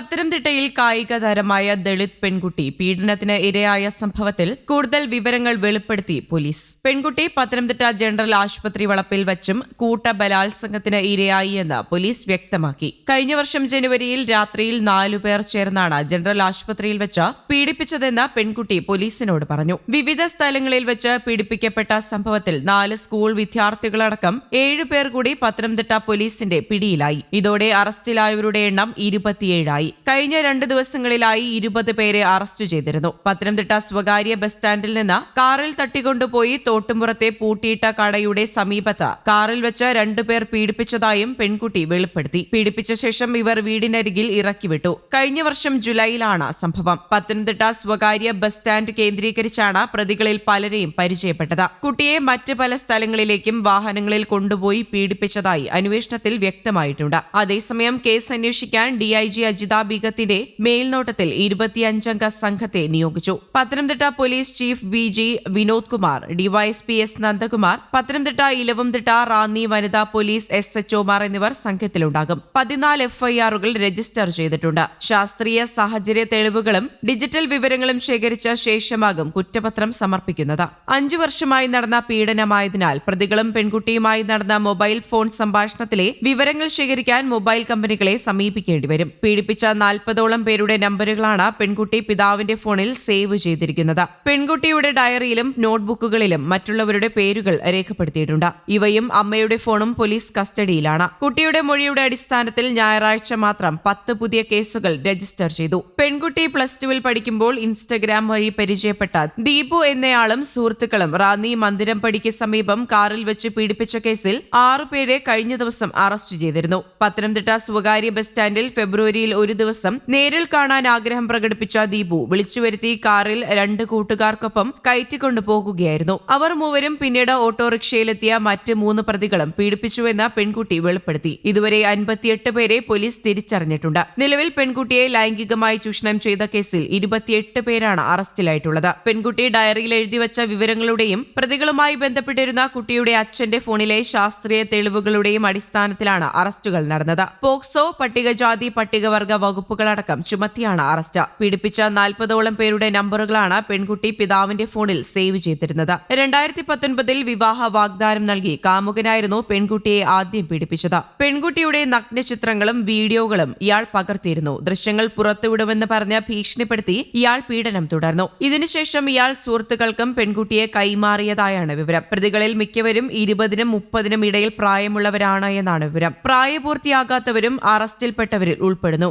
പത്തനംതിട്ടയിൽ കായിക താരമായ ദളിത് പെൺകുട്ടി പീഡനത്തിന് ഇരയായ സംഭവത്തിൽ കൂടുതൽ വിവരങ്ങൾ വെളിപ്പെടുത്തി പോലീസ്. പെൺകുട്ടി പത്തനംതിട്ട ജനറൽ ആശുപത്രി വളപ്പിൽ വച്ചും കൂട്ട ബലാത്സംഗത്തിന് ഇരയായി എന്ന് പോലീസ് വ്യക്തമാക്കി. കഴിഞ്ഞ വർഷം ജനുവരിയിൽ രാത്രിയിൽ നാലുപേർ ചേർന്നാണ് ജനറൽ ആശുപത്രിയിൽ വെച്ച് പീഡിപ്പിച്ചതെന്ന് പെൺകുട്ടി പോലീസിനോട് പറഞ്ഞു. വിവിധ സ്ഥലങ്ങളിൽ വെച്ച് പീഡിപ്പിക്കപ്പെട്ട സംഭവത്തിൽ നാല് സ്കൂൾ വിദ്യാർത്ഥികളടക്കം ഏഴുപേർ കൂടി പത്തനംതിട്ട പോലീസിന്റെ പിടിയിലായി. ഇതോടെ അറസ്റ്റിലായവരുടെ എണ്ണം ഇരുപത്തിയേഴായി. കഴിഞ്ഞ രണ്ട് ദിവസങ്ങളിലായി ഇരുപത് പേരെ അറസ്റ്റ് ചെയ്തിരുന്നു. പത്തനംതിട്ട സ്വകാര്യ ബസ് സ്റ്റാൻഡിൽ നിന്ന് കാറിൽ തട്ടിക്കൊണ്ടുപോയി തോട്ടുംപുറത്തെ പൂട്ടിയിട്ട കടയുടെ സമീപത്ത് കാറിൽ വെച്ച് രണ്ടുപേർ പീഡിപ്പിച്ചതായും പെൺകുട്ടി വെളിപ്പെടുത്തി. പീഡിപ്പിച്ച ശേഷം ഇവർ വീടിനരികിൽ ഇറക്കിവിട്ടു. കഴിഞ്ഞ വർഷം ജൂലൈയിലാണ് സംഭവം. പത്തനംതിട്ട സ്വകാര്യ ബസ് സ്റ്റാൻഡ് കേന്ദ്രീകരിച്ചാണ് പ്രതികളിൽ പലരെയും പരിചയപ്പെട്ടത്. കുട്ടിയെ മറ്റ് പല സ്ഥലങ്ങളിലേക്കും വാഹനങ്ങളിൽ കൊണ്ടുപോയി പീഡിപ്പിച്ചതായി അന്വേഷണത്തിൽ വ്യക്തമായിട്ടുണ്ട്. അതേസമയം കേസ് അന്വേഷിക്കാൻ ഡിഐജി അജിത ബീഗത്തിന്റെ മേൽനോട്ടത്തിൽ ഇരുപത്തിയഞ്ചംഗ സംഘത്തെ നിയോഗിച്ചു. Pathanamthitta police chief B G Vinod Kumar DYSP S Nandakumar Pathanamthitta Elavumthitta Ranni വനിതാ പോലീസ് എസ് എച്ച്ഒമാർ എന്നിവർ സംഘത്തിലുണ്ടാകും. പതിനാല് എഫ്ഐആറുകൾ രജിസ്റ്റർ ചെയ്തിട്ടുണ്ട്. ശാസ്ത്രീയ സാഹചര്യ തെളിവുകളും ഡിജിറ്റൽ വിവരങ്ങളും ശേഖരിച്ച ശേഷമാകും കുറ്റപത്രം സമർപ്പിക്കുന്നത്. അഞ്ചു വർഷമായി നടന്ന പീഡനമായതിനാൽ പ്രതികളും പെൺകുട്ടിയുമായി നടന്ന മൊബൈൽ ഫോൺ സംഭാഷണത്തിലെ വിവരങ്ങൾ ശേഖരിക്കാൻ മൊബൈൽ കമ്പനികളെ സമീപിക്കേണ്ടിവരും. പീഡിപ്പിച്ച നാൽപ്പതോളം പേരുടെ നമ്പറുകളാണ് പെൺകുട്ടി പിതാവിന്റെ ഫോണിൽ സേവ് ചെയ്തിരിക്കുന്നത്. പെൺകുട്ടിയുടെ ഡയറിയിലും നോട്ട്ബുക്കുകളിലും മറ്റുള്ളവരുടെ പേരുകൾ രേഖപ്പെടുത്തിയിട്ടുണ്ട്. ഇവയും അമ്മയുടെ ഫോണും പോലീസ് കസ്റ്റഡിയിലാണ്. കുട്ടിയുടെ മൊഴിയുടെ അടിസ്ഥാനത്തിൽ ഞായറാഴ്ച മാത്രം പത്ത് പുതിയ കേസുകൾ രജിസ്റ്റർ ചെയ്തു. പെൺകുട്ടി പ്ലസ് ടുവിൽ പഠിക്കുമ്പോൾ ഇൻസ്റ്റഗ്രാം വഴി പരിചയപ്പെട്ട ദീപു എന്നയാളും സുഹൃത്തുക്കളും റാന്നി മന്ദിരം പടിക്ക് സമീപം കാറിൽ വെച്ച് പീഡിപ്പിച്ച കേസിൽ ആറുപേരെ കഴിഞ്ഞ ദിവസം അറസ്റ്റ് ചെയ്തിരുന്നു. പത്തനംതിട്ട സ്വകാര്യ ബസ് സ്റ്റാൻഡിൽ ഫെബ്രുവരിയിൽ ഒരു ദിവസം നേരിൽ കാണാൻ ആഗ്രഹം പ്രകടിപ്പിച്ച ദീപു വിളിച്ചുവരുത്തി കാറിൽ രണ്ട് കൂട്ടുകാർക്കൊപ്പം കയറ്റിക്കൊണ്ടു പോകുകയായിരുന്നു. അവർ മൂവരും പിന്നീട് ഓട്ടോറിക്ഷയിലെത്തിയ മറ്റ് മൂന്ന് പ്രതികളും പീഡിപ്പിച്ചുവെന്ന് പെൺകുട്ടി വെളിപ്പെടുത്തി. ഇതുവരെ അൻപത്തിയെട്ട് പേരെ പോലീസ് തിരിച്ചറിഞ്ഞിട്ടുണ്ട്. നിലവിൽ പെൺകുട്ടിയെ ലൈംഗികമായി ചൂഷണം ചെയ്ത കേസിൽ ഇരുപത്തിയെട്ട് പേരാണ് അറസ്റ്റിലായിട്ടുള്ളത്. പെൺകുട്ടി ഡയറിയിൽ എഴുതിവച്ച വിവരങ്ങളുടെയും പ്രതികളുമായി ബന്ധപ്പെട്ടിരുന്ന കുട്ടിയുടെ അച്ഛന്റെ ഫോണിലെ ശാസ്ത്രീയ തെളിവുകളുടെയും അടിസ്ഥാനത്തിലാണ് അറസ്റ്റുകൾ നടന്നത്. പോക്സോ പട്ടികജാതി പട്ടികവർഗ വകുപ്പുകളടക്കം ചുമത്തിയാണ് അറസ്റ്റ്. പീഡിപ്പിച്ച നാൽപ്പതോളം പേരുടെ നമ്പറുകളാണ് പെൺകുട്ടി പിതാവിന്റെ ഫോണിൽ സേവ് ചെയ്തിരുന്നത്. രണ്ടായിരത്തി പത്തൊൻപതിൽ വിവാഹ വാഗ്ദാനം നൽകി കാമുകനായിരുന്നു പെൺകുട്ടിയെ ആദ്യം പീഡിപ്പിച്ചത്. പെൺകുട്ടിയുടെ നഗ്നചിത്രങ്ങളും വീഡിയോകളും ഇയാൾ പകർത്തിയിരുന്നു. ദൃശ്യങ്ങൾ പുറത്തുവിടുമെന്ന് പറഞ്ഞ് ഭീഷണിപ്പെടുത്തി ഇയാൾ പീഡനം തുടർന്നു. ഇതിനുശേഷം ഇയാൾ സുഹൃത്തുക്കൾക്കും പെൺകുട്ടിയെ കൈമാറിയതായാണ് വിവരം. പ്രതികളിൽ മിക്കവരും ഇരുപതിനും മുപ്പതിനും ഇടയിൽ പ്രായമുള്ളവരാണ് എന്നാണ് വിവരം. പ്രായപൂർത്തിയാകാത്തവരും അറസ്റ്റിൽപ്പെട്ടവരിൽ ഉൾപ്പെടുന്നു.